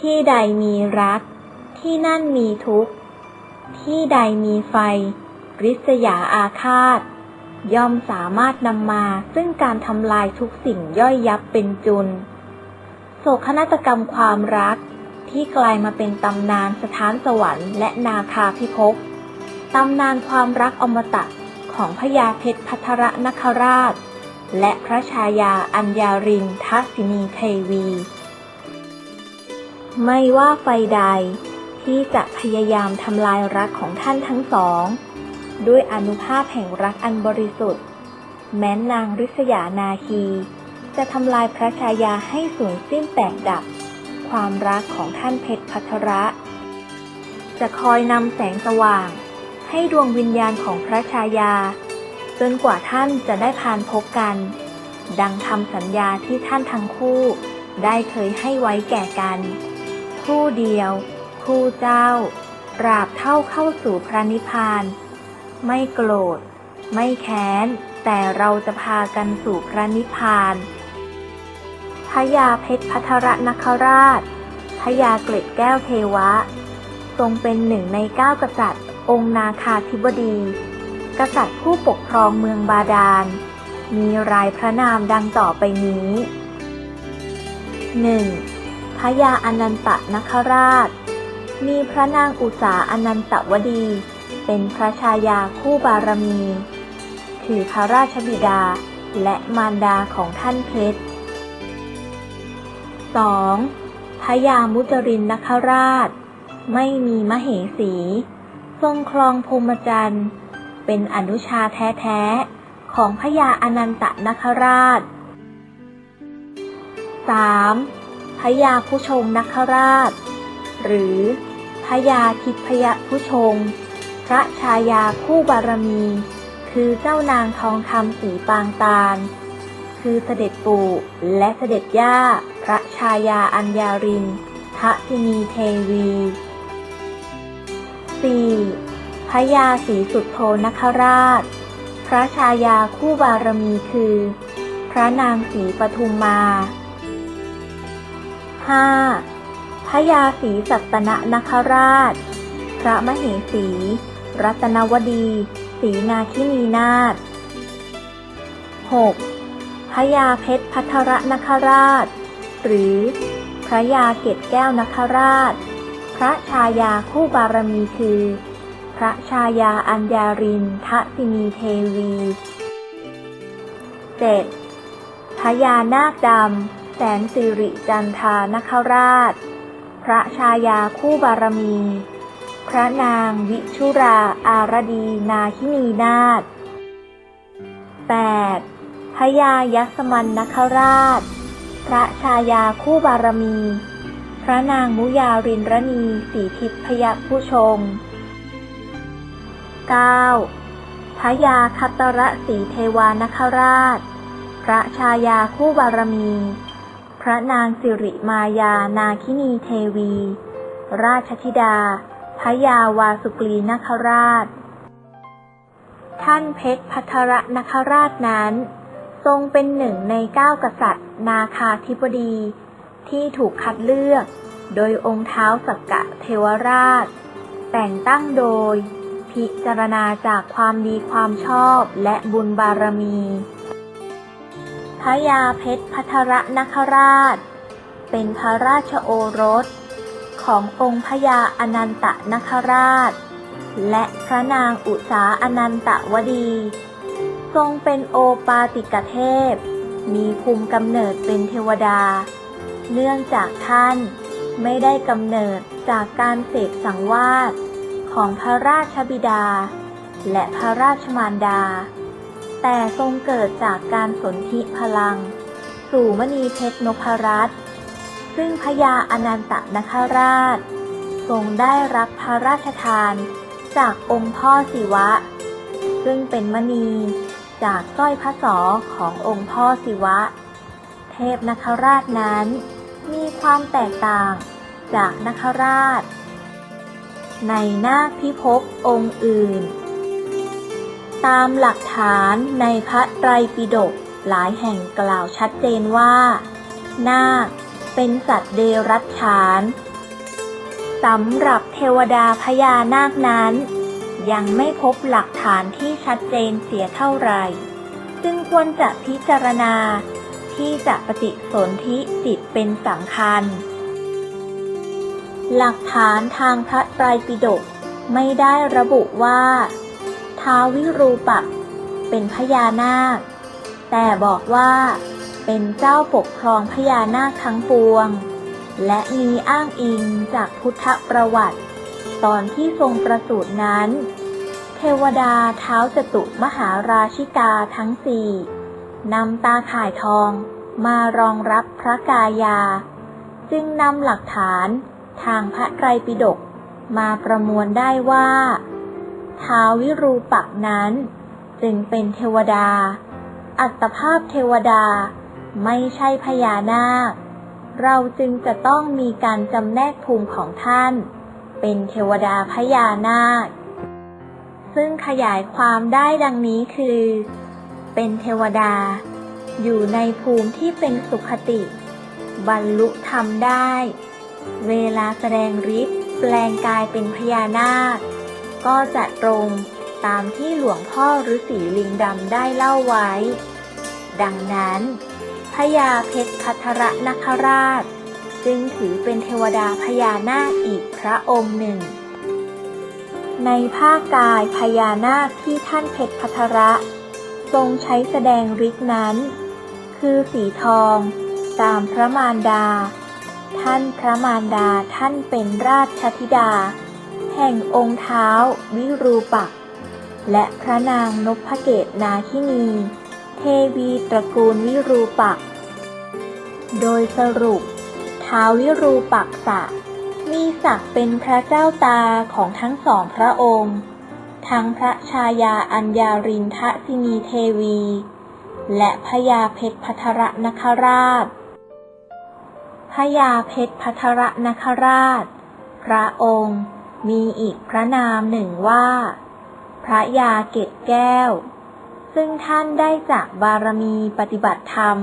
ที่ใดมีรัก ที่นั่นมีทุกข์ ที่ใดมีไฟริษยาอาฆาต ย่อมสามารถนำมาซึ่งการทำลายทุกสิ่งย่อยยับเป็นจุน โศกนาฏกรรมความรักที่กลายมาเป็นตำนานสถานสวรรค์และนาคาพิภพตำนานความรักอมตะของพญาเพชรพัทรนคราช และพระชายาอัญญารินทัศินีเทวี ไม่ว่าไฟใด ที่จะพยายามทำลายรักของท่านทั้งสอง ด้วยอนุภาพแห่งรักอันบริสุทธิ์ แม้นนางริษยานาคี จะทำลายพระชายาให้สูญสิ้นแตกดับ ความรักของท่านเพชรพัทระ จะคอยนำแสงสว่าง ให้ดวงวิญญาณของพระชายา จนกว่าท่านจะได้พานพบกัน ดังคำสัญญาที่ท่านทั้งคู่ได้เคยให้ไว้แก่กัน คู่เดียว คู่เจ้าตราบเท่าเข้าสู่พระนิพพาน ไม่โกรธ ไม่แค้น แต่เราจะพากันสู่พระนิพพานพญาเพชรพัทรนคราชพญาเกล็ดแก้วเทวะ ทรงเป็นหนึ่งในเก้ากษัตริย์ องค์นาคาธิบดี กษัตริย์ผู้ปกครองเมืองบาดาล มีรายพระนามดังต่อไปนี้ 1. พญาอนันตนคราช มีพระนางอุษาอนันตวดี เป็นพระชายาคู่บารมี คือพระราชบิดาและมารดาของท่านเพชร 2. พญามุจรินนคราช ไม่มีมเหสี ทรงครองพรมจรรย์เป็นอนุชาแท้ๆ ของพญาอนันตนคราช 3. พญาผู้ชงนคราช หรือพญาทิพยผู้ชง พระชายาคู่บารมี คือเจ้านางทองคำสีปางตาล คือเสด็จปู่และเสด็จย่า พระชายาอัญญารินทะสินีเทวี 4. พญาศรีสุดโทนคราช พระชายาคู่บารมีคือ พระนางศรีปทุมมา 5. พญาศรีสัตนนคราช พระมเหสี รัตนวดีศรีนาคินีนาถ 6. พญาเพชรพัทรนคราช หรือพระยาเกตแก้วนคราช พระชายาคู่บารมีคือ พระชายาอัญญารินทะสินีเทวี 7. พญานาคดำ แสนสิริจันทานคราช พระชายาคู่บารมี พระนางวิชุราอารดีนาคินีนาถ 8. พญายัสมันนคราช พระชายาคู่บารมี พระนางมุยารินรณีสีทิพยผู้ชง 9. พญาคัตตระสีเทวานคราช พระชายาคู่บารมี ระนางสิริมายานาคินีเทวี ราชธิดาพญาวาสุกรีนคราช ท่านเพชรพัทรนคราชนั้น ทรงเป็นหนึ่งในเก้ากษัตริย์ นาคาธิบดี ที่ถูกคัดเลือก โดยองค์เท้าสักกะเทวราช แต่งตั้งโดย พิจารณาจากความดีความชอบและบุญบารมี ระยาเพชรพัทรนคราช เป็นพระราชโอรส ขององค์พญาอนันตนคราช และพระนางอุษาอนันตวดี ทรงเป็นโอปาติกเทพ มีภูมิกำเนิดเป็นเทวดา เนื่องจากท่านไม่ได้กำเนิดจากการเสกสังวาสของพระราชบิดา และพระราชมารดา แต่ทรงเกิดจากการสนธิพลัง สู่มณีเพชรนพรัตน์ซึ่งพญาอนันตนคราช ทรงได้รับพระราชทาน จากองค์พ่อศิวะ ซึ่งเป็นมณีจากสร้อยพระสอขององค์พ่อศิวะ เทพนคราชนั้นมีความแตกต่างจากนคราช ในนาคพิภพองค์อื่น ตามหลักฐานในพระไตรปิฎกหลายแห่งกล่าวชัดเจนว่า นาคเป็นสัตว์เดรัจฉานสำหรับเทวดาพญานาคนั้น ยังไม่พบหลักฐานที่ชัดเจนเสียเท่าไหร่จึงควรจะพิจารณาที่จะปฏิสนธิจิตเป็นสำคัญ หลักฐานทางพระไตรปิฎกไม่ได้ระบุว่า ท้าววิรูปักเป็นพญานาค แต่บอกว่าเป็นเจ้าปกครองพญานาคทั้งปวง และมีอ้างอิงจากพุทธประวัติ ตอนที่ทรงประสูตินั้น เทวดาเท้าจตุมหาราชิกาทั้งสี่นำตาข่ายทองมารองรับพระกายา จึงนำหลักฐานทางพระไตรปิฎกมาประมวลได้ว่า ท้าววิรูปักนั้น จึงเป็นเทวดา อัตภาพเทวดาไม่ใช่พญานาค เราจึงจะต้องมีการจำแนกภูมิของท่าน เป็นเทวดาพญานาค ซึ่งขยายความได้ดังนี้คือ เป็นเทวดา อยู่ในภูมิที่เป็นสุขติ บรรลุธรรมได้ เวลาแสดงฤทธิ์แปลงกายเป็นพญานาค ก็จะตรงตามที่หลวงพ่อฤาษีลิงดำได้เล่าไว้ ดังนั้นพญาเพชรพัทระนคราช จึงถือเป็นเทวดาพญานาคอีกพระองค์หนึ่ง ในภาคกายพญานาคที่ท่านเพชรพัทระทรงใช้แสดงฤทธินั้น คือสีทองตามพระมารดา ท่านพระมารดาท่านเป็นราชธิดา แห่งองค์เท้าวิรูปัก และพระนางนพเกตนาคินี เทวีตระกูลวิรูปัก โดยสรุปท้าวิรูปักษะมีศักดิ์เป็นพระเจ้าตาของทั้งสองพระองค์ ทั้งพระชายาอัญญารินทสินีเทวี และพญาเพชรพัทรนคราชพญาเพชรพัทรนคราช พระองค์ มีอีกพระนามหนึ่งว่า พระยาเกตแก้ว ซึ่งท่านได้จากบารมีปฏิบัติธรรม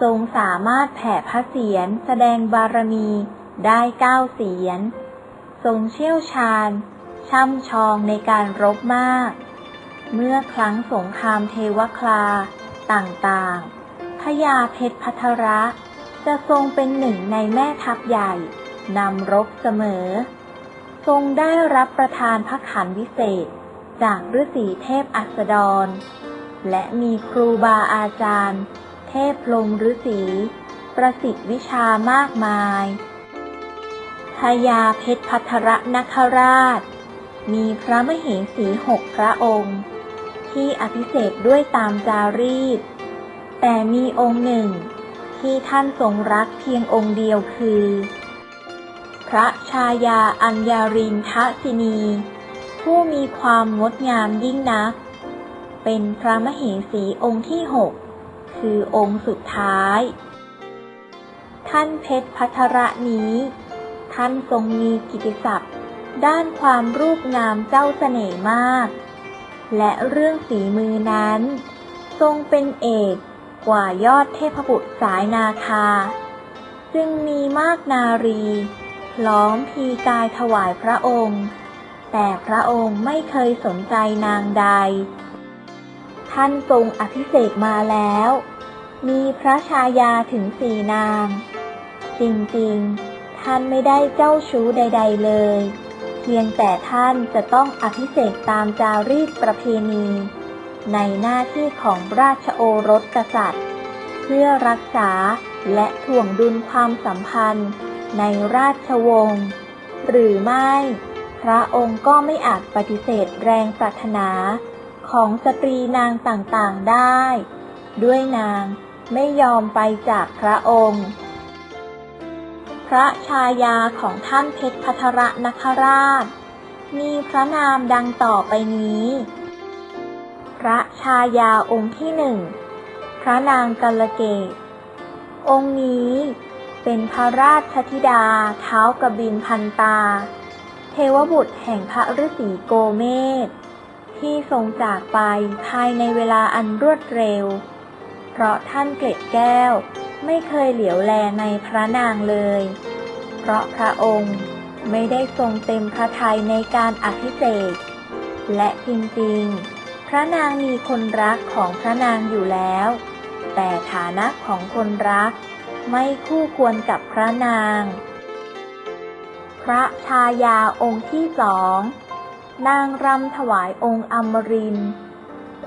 ทรงสามารถแผ่พระเสียรแสดงบารมีได้เก้าเสียรทรงเชี่ยวชาญ ช่ำชองในการรบมาก เมื่อครั้งสงครามเทวคลาต่างๆพญาเพชรพัทระ จะทรงเป็นหนึ่งในแม่ทัพใหญ่ นำรบเสมอ ทรงได้รับประทานพระขันวิเศษ จากฤาษีเทพอัสดร และมีครูบาอาจารย์ เทพลงฤาษีประสิทธิวิชามากมายพญาเพชรพัทรนคราช มีพระมเหสีหกพระองค์ ที่อภิเษกด้วยตามจารีต แต่มีองค์หนึ่งที่ท่านทรงรักเพียงองค์เดียวคือ ระชายาอัญญารินทสินี ผู้มีความงดงามยิ่งนัก เป็นพระมเหสีองค์ที่หกคือองค์สุดท้าย ท่านเพชรพัทระนี้ ท่านทรงมีกิตติศัพท์ ด้านความรูปงามเจ้าเสน่ห์มาก และเรื่องฝีมือนั้น ทรงเป็นเอกกว่ายอดเทพบุตรสายนาคา จึงมีมากนารี พร้อมพีกายถวายพระองค์ แต่พระองค์ไม่เคยสนใจนางใด ท่านทรงอภิเษกมาแล้ว มีพระชายาถึงสี่นาง จริงๆ ท่านไม่ได้เจ้าชู้ใด ๆ เลย เพียงแต่ท่านจะต้องอภิเษกตามจารีตประเพณี ในหน้าที่ของราชโอรสกษัตริย์ เพื่อรักษาและถ่วงดุลความสัมพันธ์ ในราชวงศ์ หรือไม่ พระองค์ก็ไม่อาจปฏิเสธแรงปรารถนาของสตรีนางต่างๆได้ ด้วยนางไม่ยอมไปจากพระองค์ พระชายาของท่านเพชรพัทรนคราช มีพระนามดังต่อไปนี้ พระชายาองค์ที่หนึ่ง พระนางกัลเกต องค์นี้ เป็นพระราชธิดาเท้ากบินพันตา เทวบุตรแห่งพระฤาษีโกเมศที่ทรงจากไปภายในเวลาอันรวดเร็ว เพราะท่านเกล็ดแก้วไม่เคยเหลียวแลในพระนางเลย เพราะพระองค์ไม่ได้ทรงเต็มพระทัยในการอภิเษกและจริงๆ พระนางมีคนรักของพระนางอยู่แล้ว แต่ฐานะของคนรัก ไม่คู่ควรกับพระนาง พระชายาองค์ที่สอง นางรำถวายองค์อมริน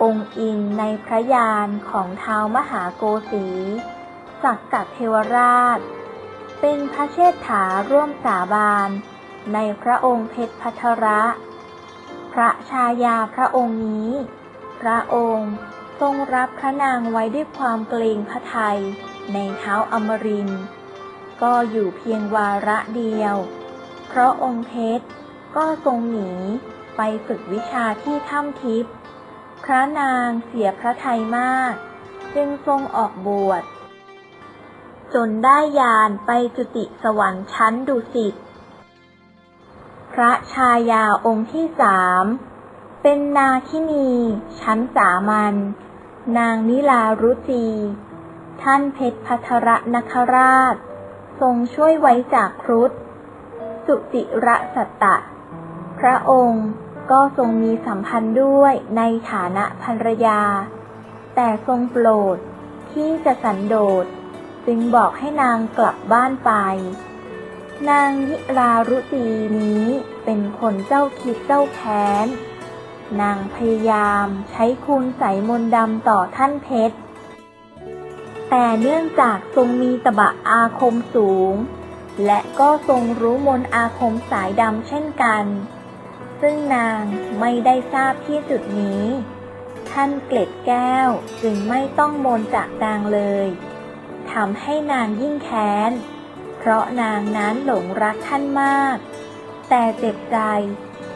องค์อินในพระยานของเท้ามหาโกสีสักกัดเทวราช เป็นพระเชษฐาร่วมสาบานในพระองค์เพชรพัทระ พระชายาพระองค์นี้ พระองค์ทรงรับพระนางไว้ด้วยความเกรงพระไทย ในเท้าอมริน ก็อยู่เพียงวาระเดียว เพราะองค์เพชรก็ทรงหนีไปฝึกวิชาที่ถ้ำทิพย์พระนางเสียพระทัยมาก จึงทรงออกบวชจนได้ยานไปจุติสวรรค์ชั้นดุสิต พระชายาองค์ที่สามเป็นนาคินี ชั้นสามัญนางนิลารุจี ท่านเพชรพัทรนคราช ทรงช่วยไว้จากครุฑสุติระสัตตะ พระองค์ก็ทรงมีสัมพันธ์ด้วยในฐานะภรรยา แต่ทรงโปรดที่จะสันโดษจึงบอกให้นางกลับบ้านไป นางนิรารุตีนี้เป็นคนเจ้าคิดเจ้าแค้น นางพยายามใช้คุณใส่มนดำต่อท่านเพชร แต่เนื่องจากทรงมีตบะอาคมสูง และก็ทรงรู้มนอาคมสายดำเช่นกัน ซึ่งนางไม่ได้ทราบที่จุดนี้ ท่านเกล็ดแก้วจึงไม่ต้องมนจากนางเลยทำให้นางยิ่งแค้น เพราะนางนั้นหลงรักท่านมาก แต่เจ็บใจ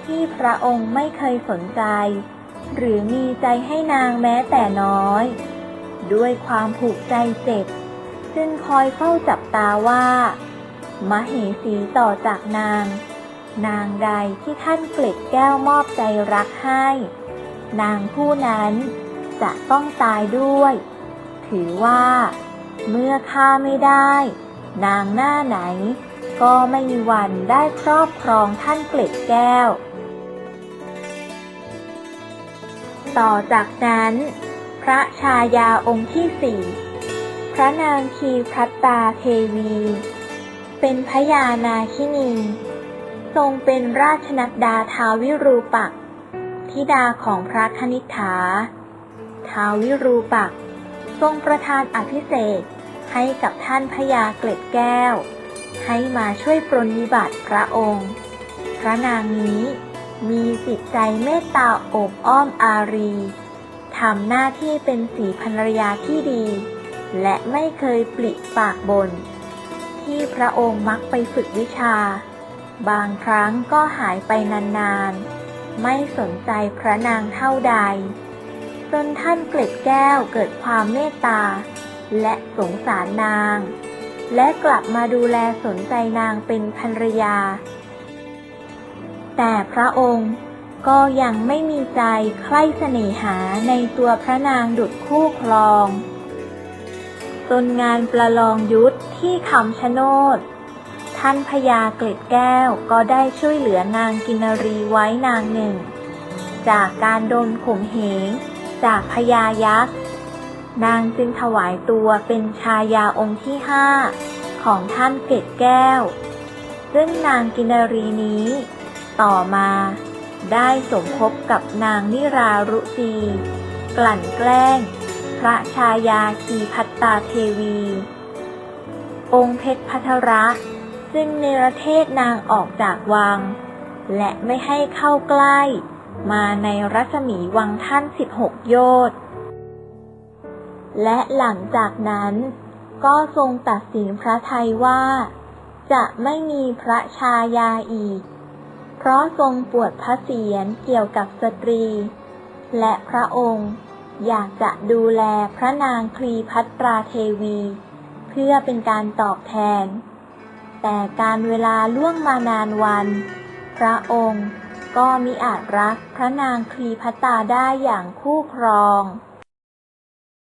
ที่พระองค์ไม่เคยสนใจ หรือมีใจให้นางแม้แต่น้อย ด้วยความผูกใจเจ็บ จึงคอยเฝ้าจับตาว่า มเหสีต่อจากนาง นางใดที่ท่านเกล็ดแก้วมอบใจรักให้ นางผู้นั้นจะต้องตายด้วย ถือว่า เมื่อฆ่าไม่ได้ นางหน้าไหน ก็ไม่มีวันได้ครอบครองท่านเกล็ดแก้ว ต่อจากนั้น พระชายาองค์ที่สี่พระนางคีพัตตาเทวี เป็นพยานาคินี ทรงเป็นราชนัดดาทาวิรูปักษ์ธิดาของพระคณิษฐา ทาวิรูปักษ์ทรงประทานอภิเษกให้กับท่านพญาเกล็ดแก้ว ให้มาช่วยปรนนิบัติพระองค์ พระนางนี้มีจิตใจเมตตาอบอ้อมอารี ทำหน้าที่เป็นสีภรรยาที่ดี และไม่เคยปลิปากบน ที่พระองค์มักไปฝึกวิชา บางครั้งก็หายไปนานๆ ไม่สนใจพระนางเท่าใด จนท่านเกล็ดแก้วเกิดความเมตตา และสงสารนาง และกลับมาดูแลสนใจนางเป็นภรรยา แต่พระองค์ ก็ยังไม่มีใจใคร่เสน่หาในตัวพระนางดุจคู่ครอง จนงานประลองยุทธที่คำชะโนด ท่านพญาเกล็ดแก้วก็ได้ช่วยเหลือนางกินรีไว้นางหนึ่ง จากการโดนข่มเหงจากพญายักษ์ นางจึงถวายตัวเป็นชายาองค์ที่ห้าของท่านเกล็ดแก้ว ซึ่งนางกินรีนี้ ต่อมา ได้สมคบกับนางนิรารุจีกลั่นแกล้ง พระชายาคีพัตตาเทวี องค์เพชรพัทระจึงเนประเทศนางออกจากวัง และไม่ให้เข้าใกล้ มาในรัศมีวังท่านสิบหกโยชน์และหลังจากนั้นก็ทรงตัดสินพระไทยว่า จะไม่มีพระชายาอีก เพราะทรงปวดพระเสียรเกี่ยวกับสตรี และพระองค์อยากจะดูแลพระนางคลีพัตราเทวี เพื่อเป็นการตอบแทน แต่การเวลาล่วงมานานวัน พระองค์ก็มิอาจรักพระนางคลีพัตตาได้อย่างคู่ครอง